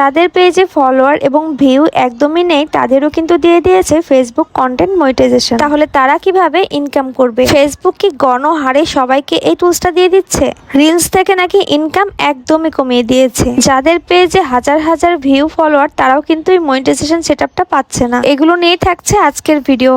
যাদের পেজে ফলোয়ার এবং ভিউ একদমই নেই, তাদেরও কিন্তু দিয়ে দিয়েছে ফেসবুক কন্টেন্ট মনিটাইজেশন তাহলে তারা কীভাবে ইনকাম করবে? ফেসবুক কি গণহারে সবাইকে এই টুলসটা দিয়ে দিচ্ছে? রিলস থেকে নাকি ইনকাম একদমই কমিয়ে দিয়েছে। যাদের পেজে হাজার হাজার ভিউ ফলোয়ার তারাও কিন্তু এই মনিটাইজেশন সেটআপটা পাচ্ছে না। এগুলো নিয়ে থাকছে আজকের ভিডিও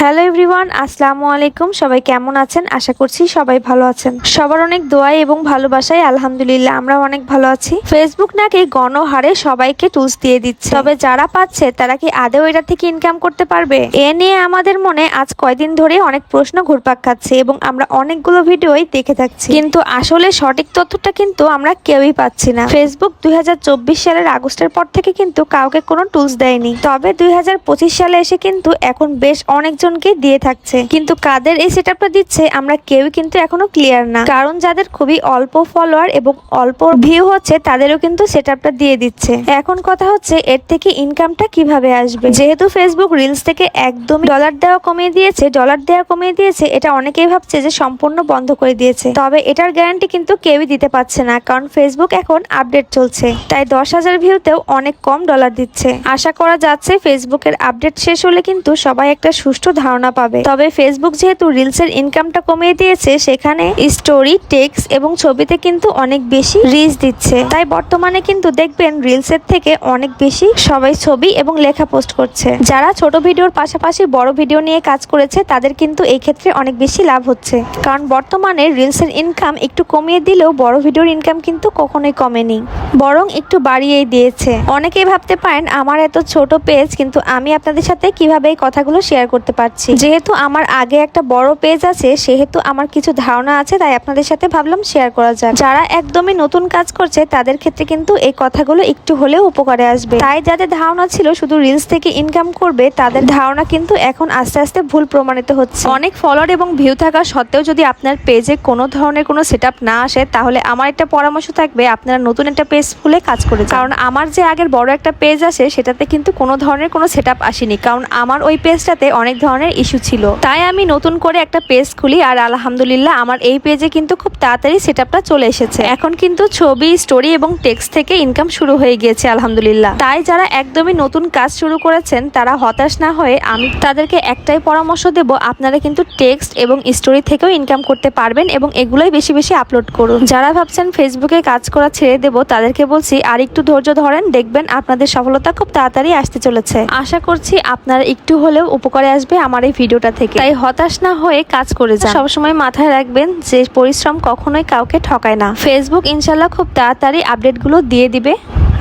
হ্যালো এভরিওয়ান, আসসালামু আলাইকুম। সবাই কেমন আছেন? আশা করছি সবাই ভালো আছেন। সবার অনেক দোয়াই এবং ভালোবাসায় আলহামদুলিল্লাহ আমরা অনেক ভালো আছি। ফেসবুক নাকি গণহারে সবাইকে টুলস দিয়ে দিচ্ছে। তবে যারা পাচ্ছে, তারা কি আদেও এটা থেকে ইনকাম করতে পারবে? এ নিয়ে আমাদের মনে আজ কয়দিন ধরে অনেক প্রশ্ন ঘুরপাক খাচ্ছে এবং আমরা অনেকগুলো ভিডিওই দেখে থাকছি। কিন্তু আসলে সঠিক তথ্যটা কিন্তু আমরা কেউই পাচ্ছি না। ফেসবুক দুই হাজার চব্বিশ সালের আগস্টের পর থেকে কিন্তু কাউকে কোনো টুলস দেয়নি। তবে দুই হাজার পঁচিশ সালে এসে কিন্তু এখন বেশ অনেকজনকে দিয়ে থাকছে। কিন্তু কাদের এই সেটআপটা দিচ্ছে, আমরা কেউই কিন্তু এখনও ক্লিয়ার না। কারণ যাদের খুবই অল্প ফলোয়ার এবং অল্প ভিউ হচ্ছে, তাদেরও কিন্তু সেটআপটা দিয়ে দিচ্ছে। এখন কথা হচ্ছে, এর থেকে ইনকামটা কীভাবে আসবে? যেহেতু ফেসবুক রিলস থেকে একদম ডলার দেওয়া কমিয়ে দিয়েছে ডলার দেওয়া কমিয়ে দিয়েছে, এটা অনেকেই ভাবছে যে সম্পূর্ণ বন্ধ করে দিয়েছে। তবে এটার গ্যারান্টি কিন্তু কেউই দিতে পারছে না, কারণ ফেসবুক এখন আপডেট চলছে। তাই দশ হাজার ভিউতেও অনেক কম ডলার দিচ্ছে। আশা করা যাচ্ছে ফেসবুকের আপডেট শেষ হলে কিন্তু সবাই একটা সুষ্ঠু ধারণা পাবে। তবে ফেসবুক যেহেতু রিলসের ইনকামটা কমিয়ে দিয়েছে, সেখানে স্টোরি টেক্স এবং ছবিতে কিন্তু অনেক বেশি রিচ দিচ্ছে। তাই বর্তমানে কিন্তু দেখবেন রিলসের থেকে অনেক বেশি সবাই ছবি এবং লেখা পোস্ট করছে। যারা ছোট ভিডিওর পাশাপাশি বড় ভিডিও নিয়ে কাজ করেছে, তাদের কিন্তু এই ক্ষেত্রে অনেক বেশি লাভ হচ্ছে। কারণ বর্তমানে রিলসের ইনকাম একটু কমিয়ে দিলেও বড় ভিডিওর ইনকাম কিন্তু কখনোই কমেনি। বরং একটু বাড়িয়েই দিয়েছে। অনেকেই ভাবতে পারেন, আমার এত ছোট পেজ কিন্তু আমি আপনাদের সাথে কীভাবে এই কথাগুলো শেয়ার করতে পারছি যেহেতু আমার আগে একটা বড় পেজ আছে, সেহেতু আমার কিছু ধারণা আছে, তাই আপনাদের সাথে ভাবলাম শেয়ার করা যাক। যারা একদমই নতুন কাজ করছে, তাদের ক্ষেত্রে কিন্তু এই কথাগুলো একটু হলেও উপকারে আসবে। তাই যাদের ধারণা ছিল শুধু রিলস থেকে ইনকাম করবে, তাদের ধারণা কিন্তু এখন আস্তে আস্তে ভুল প্রমাণিত হচ্ছে। অনেক ফলোয়ার এবং ভিউ থাকা সত্ত্বেও যদি আপনার পেজে কোনো ধরনের কোনো সেট না আসে, তাহলে আমার একটা পরামর্শ থাকবে, আপনারা নতুন একটা পেজ খুলে কাজ করে কারণ আমার যে আগের বড় একটা পেজ আছে, সেটাতে কিন্তু কোনো ধরনের কোনো সেট আসেনি। কারণ আমার ওই পেজটাতে অনেক ধরনের ইস্যু ছিল। তাই আমি নতুন করে একটা পেজ খুলি আর আলহামদুলিল্লাহ আমার এই পেজে কিন্তু খুব তাড়াতাড়ি সেট চলে এসেছে। এখন কিন্তু ছবি স্টোরি এবং টেক্সট থেকে ইনকাম শুরু হয়ে গিয়েছে আলহামদুলিল্লাহ। তাই যারা একদমই নতুন কাজ শুরু করেছেন, তারা হতাশ না হয়ে আমি তাদেরকে একটাই পরামর্শ দেব, আপনারা কিন্তু টেক্সট এবং স্টোরি থেকেও ইনকাম করতে পারবেন এবং এগুলোই বেশি বেশি আপলোড করুন। যারা ভাবছেন ফেসবুকে কাজ করা ছেড়ে দেব, তাদেরকে বলছি, আর একটু ধৈর্য ধরেন, দেখবেন আপনাদের সফলতা খুব তাড়াতাড়ি আসতে চলেছে। আশা করছি আপনারা একটু হলেও উপকারে আসবে আমার এই ভিডিওটা থেকে। তাই হতাশ না হয়ে কাজ করে যান। সবসময় মাথায় রাখবেন যে পরিশ্রম কখনোই কাউকে ঠকায় না। ফেসবুক ইনশাল্লাহ খুব তাড়াতাড়ি আপডেটগুলো দিয়ে দিবে।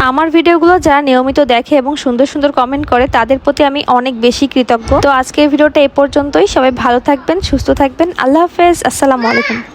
আমার ভিডিওগুলো যারা নিয়মিত দেখে এবং সুন্দর সুন্দর কমেন্ট করে তাদের প্রতি আমি অনেক বেশি কৃতজ্ঞ। তো আজকের ভিডিওটা এ পর্যন্তই। সবাই ভালো থাকবেন সুস্থ থাকবেন। আল্লাহ হাফেজ। আসসালামু আলাইকুম।